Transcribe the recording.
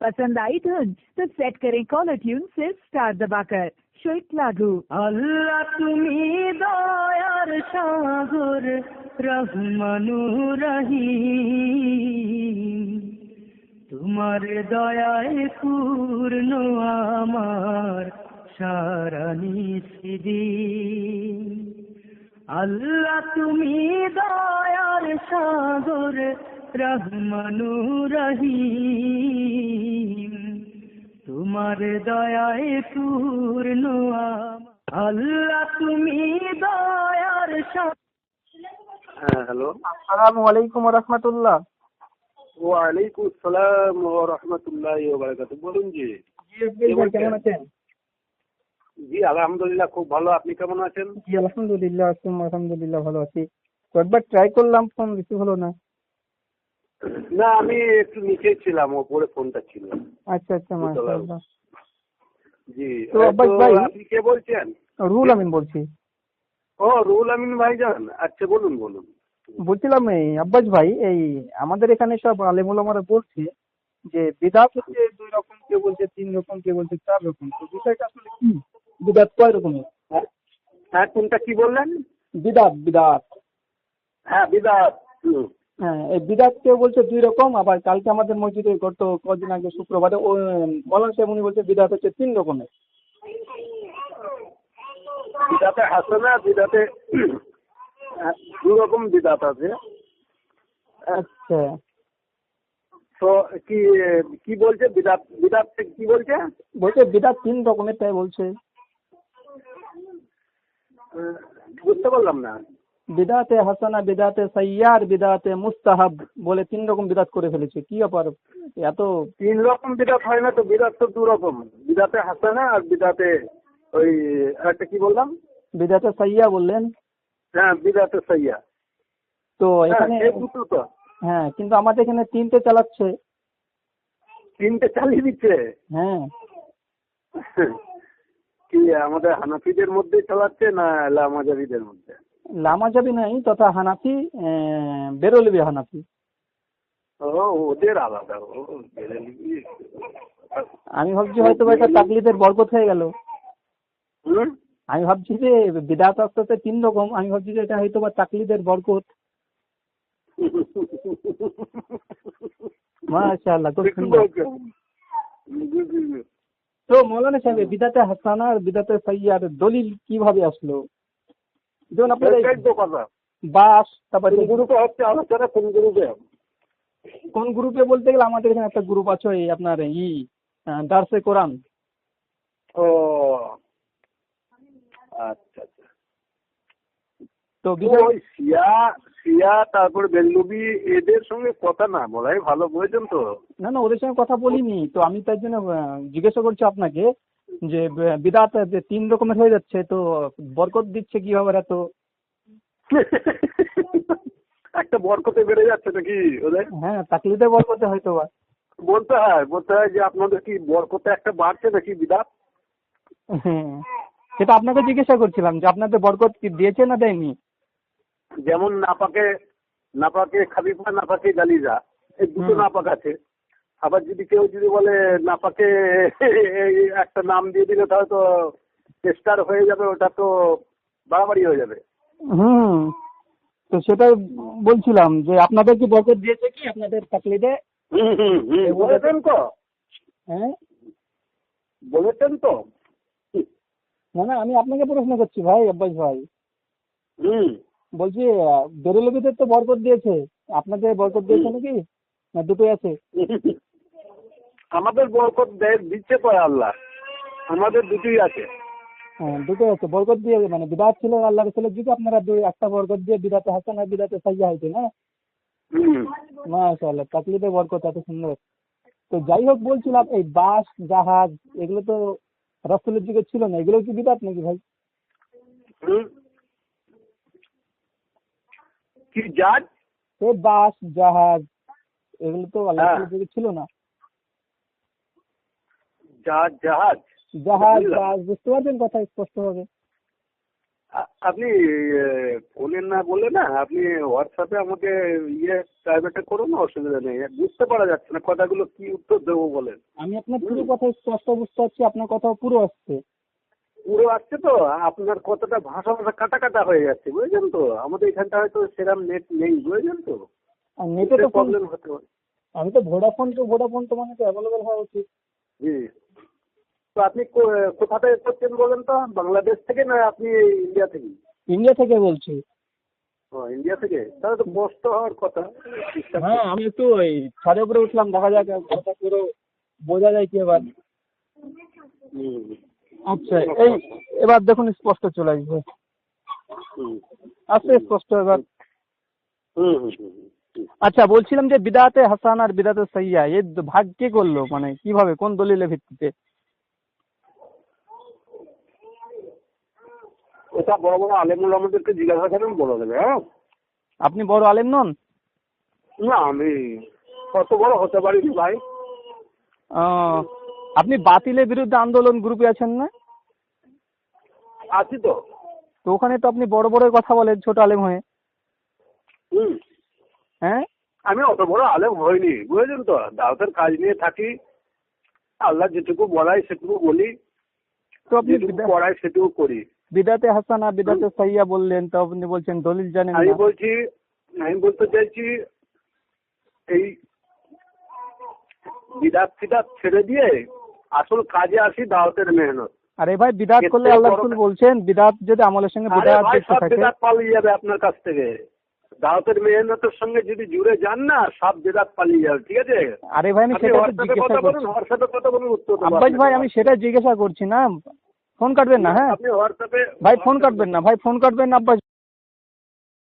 पसंद आई धुन तो सेट करें कॉलर ट्यून सिर्फ स्टार दबाकर शुल्क लागू আল্লাহ তুমি দয়ার সাগর রহমানু রহিম তোমার দয়ায় পূর্ণ আমার সারা নিষিদিন আল্লাহ তুমি দয়ার সাগর রহমানু রহিম তোমার দয়ায় পূর্ণ আল্লাহ তুমি দয়ার হ্যাঁ হ্যালো। আসসালামু আলাইকুম রহমতুল্লাহ। ওয়ালাইকুম আসসালাম ওয়া রাহমাতুল্লাহি ওয়া বারাকাতুহু। বলুন জি। কেমন আছেন? জি আলহামদুলিল্লাহ খুব ভালো। আপনি কেমন আছেন? জি আলহামদুলিল্লাহ আলহামদুলিল্লাহ ভালো আছি। কয়েকবার ট্রাই করলাম ফোন রিসিভ হলো না। না আমি একটু নিচে ছিলাম ওপরে ফোনটা ছিল। আচ্ছা আচ্ছা মাশাআল্লাহ। জি তো আব্বাস ভাই- আপনি কে বলছেন? রুহুল আমিন বলছি। ও রুহুল আমিন ভাই ভাইজান আচ্ছা বলুন বলুন। বলছিলাম এই আব্বাস ভাই এই আমাদের এখানে সব আলেমুলামারা বলছে যে বিদাত হচ্ছে দুই রকম কেউ বলছে তিন রকম কেউ বলছে চার রকম। তো বিষয়টা আসলে কি? বিদাত কয় রকমের? হ্যাঁ হ্যাঁ কোনটা কি বললেন? বিদাত বিদাত। হ্যাঁ বিদাত। হ্যাঁ এই বিদাত কেউ বলছে দুই রকম আবার কালকে আমাদের মসজিদে গত কদিন আগে শুক্রবারে ও মলান সাহেব উনি বলছে বিদাত হচ্ছে তিন রকমের। বিদাতে হাসানা বিদাতে দু রকম বিদাত আছে। আচ্ছা। তো কি কি বলছে বিদাত বিদাত কি বলছে? বলছে বিদাত তিন রকমের তাই বলছে। বুঝতে পারলাম না। বিদাতে হাসানা বিদাতে সাইয়ার বিদাতে মুস্তাহাব বলে তিন রকম বিদাত করে ফেলেছে। কি ব্যাপার? এত তিন রকম বিদাত হয় না তো বিদাত তো দু রকম। বিদাতে হাসানা আর বিদাতে ওই একটা কি বললাম? বিদাতে সাইয়া বললেন। হ্যাঁ বিদাতে সাইয়া। তো হ্যাঁ এখানে দুটো তো। হ্যাঁ কিন্তু আমাদের এখানে তিনটে চালাচ্ছে। তিনটে চালিয়ে দিচ্ছে? হ্যাঁ। কি আমাদের হানাফিদের মধ্যে চালাচ্ছে না লামাজাবিদের মধ্যে? লামাজাবি নাই তথা হানাফি বেরোলিবি হানাফি। ও ওদের আলাদা আমি ভাবছি হয়তো এটা তাকলিদের বরকত হয়ে গেল। আমি ভাবছি যে বিদাত আস্তে আস্তে তিন রকম আমি ভাবছি যে এটা হয়তো বা তাকলিদের বরকত। মাশাআল্লাহ খুব সুন্দর। তো মৌলানা সাহেব বিদাতে হাসানা আর বিদাতে সাইয়ার দলিল কীভাবে আসলো? যেমন আপনার বাস তারপরে কোন গ্রুপে হচ্ছে আলোচনা কোন গ্রুপে কোন গ্রুপে বলতে গেলে আমাদের এখানে একটা গ্রুপ আছে এই আপনার ই দার্সে কোরআন ও আচ্ছা আচ্ছা। তো শিয়া শিয়া তারপরে বেল্লুবি এদের সঙ্গে কথা না বলাই ভালো বুঝেছেন তো? না না ওদের সঙ্গে কথা বলিনি। তো আমি তার জন্য জিজ্ঞাসা করছি আপনাকে যে বিদাত যে তিন রকমের হয়ে যাচ্ছে তো বরকত দিচ্ছে কীভাবে এত একটা বরকতে বেড়ে যাচ্ছে নাকি হ্যাঁ তাকলিদের বরকতে হয়তো বা। বলতে হয় বলতে হয় যে আপনাদের কি বরকতে একটা বাড়ছে নাকি বিদাত হ্যাঁ সেটা আপনাকে জিজ্ঞাসা করছিলাম যে আপনাদের বরকত কি দিয়েছে না দেয়নি? যেমন নাপাকে নাপাকে খাবিফা নাপাকে গালিজা এই দুটো নাপাক আছে। আবার যদি কেউ যদি বলে নাপাকে একটা নাম দিয়ে দিলে তাহলে তো চেষ্টার হয়ে যাবে ওটা তো বাড়াবাড়ি হয়ে যাবে। হুম তো সেটাই বলছিলাম যে আপনাদের কি বরকত দিয়েছে কি? আপনাদের তাকলিদে। বলেছেন তো। হ্যাঁ? বলেছেন তো। না না আমি আপনাকে প্রশ্ন করছি ভাই আব্বাস ভাই। হুম। বলছি বেরোলবিদের তো বরকত দিয়েছে। আপনাদের বরকত দিয়েছে নাকি? না দুটোই আছে। আমাদের বরকত দেয় দিচ্ছে তো আল্লাহ? আমাদের দুটোই আছে। হ্যাঁ দুটোই আছে। বরকত দিয়ে মানে বিদাত ছিল আল্লাহ রসুলের যুগে আপনারা দুই একটা বরকত দিয়ে বিদাতে হাসান আর বিদাতে সাইয়া হয়েছে না? মাশাআল্লাহ তাকলিদে বরকত এত সুন্দর। তো যাই হোক বলছিলাম এই বাস জাহাজ এগুলো তো রসুলের যুগে ছিল না এগুলো কি বিদাত নাকি ভাই। কি এই বাস জাহাজ এগুলো তো আল্লাহ হ্যাঁ। ছিল না। জাহাজ জাহাজ। জাহাজ। বাস বুঝতে পারছেন কথা স্পষ্ট হবে আপনি ফোনের না বলে না আপনি হোয়াটসঅ্যাপে আমাকে ইয়ে প্রাইভেটে করুন অসুবিধা নেই। বুঝতে পারা যাচ্ছে না কথাগুলো কি উত্তর দেবো বলেন। আমি আপনার পুরো কথা স্পষ্ট বুঝতে পারছি আপনার কথা পুরো আসছে। পুরো আসছে তো? আপনার কথাটা ভাষা ভাষা কাটা কাটা হয়ে যাচ্ছে বুঝলেন তো? আমাদের এখানটা হয়তো সেরকম নেট নেই বুঝলেন তো? নেটে তো প্রবলেম হতে পারে। আমি তো ভোডাফোন তো ভোডাফোন তো মানে তো অ্যাভেলেবেল হওয়া উচিত। জি। তো আপনি কোথা থেকে করছেন বলেন তো? বাংলাদেশ থেকে না আপনি ইন্ডিয়া থেকে? ইন্ডিয়া থেকে বলছি। ও ইন্ডিয়া থেকে? তাহলে তো কষ্ট হওয়ার কথা। হ্যাঁ আমি একটু ওই ছাদের উপরে উঠলাম দেখা যাক কথা পুরো বোঝা যায় কি এবার। আচ্ছা এই এবার দেখুন স্পষ্ট চলে আসবে। আসছে স্পষ্ট এবার। হুম, হুম, হুম। আচ্ছা বলছিলাম যে বিদাতে হাসান আর বিদাতে সাইয়া এর ভাগ কে করল? মানে কীভাবে কোন দলিলের ভিত্তিতে? ওটা বড় বড় আলেমুল আমাদেরকে জিজ্ঞাসা করেন বলে দেবে হ্যাঁ? আপনি বড় আলেম নন? না আমি কত বড় হতে পারিনি ভাই। আপনি বাতিলের বিরুদ্ধে আন্দোলন গ্রুপে আছেন না? আছি তো। তো ওখানে তো আপনি বড় বড় কথা বলেন ছোট আলেম হয়ে। হুম। হ্যাঁ? আমি অত বড় আলেম হইনি বুঝেছেন তো? দাওয়াতের কাজ নিয়ে থাকি আল্লাহ যেটুকু বলাই সেটুকু বলি যেটুকু বিদা- সেটুকু করি। বিদাতে হাসান বিদাতে সাইয়া বললেন তো আপনি বলছেন দলিল জানেন আমি বলছি আমি বলতে চাইছি এই বিদাত ফিদাত ছেড়ে দিয়ে আসল কাজে আসি দাওয়াতের মেহনত। আরে ভাই বিদাত করলে আল্লাহ রসুল বলছেন বিদাত যদি আমলের সঙ্গে বিদাত থাকে পালিয়ে যাবে আপনার কাছ থেকে। দাওয়াতের মেহনতের সঙ্গে যদি জুড়ে যান না সব বেদাত পালিয়ে যাবে ঠিক আছে? আরে ভাই আমি সেটা জিজ্ঞাসা করছি। হোয়াটসঅ্যাপে কথা বলুন উত্তর আব্বাস ভাই আমি সেটা জিজ্ঞাসা করছি না। ফোন কাটবেন না হ্যাঁ? আপনি হোয়াটসঅ্যাপে ভাই ফোন কাটবেন না ভাই ফোন কাটবেন না আব্বাস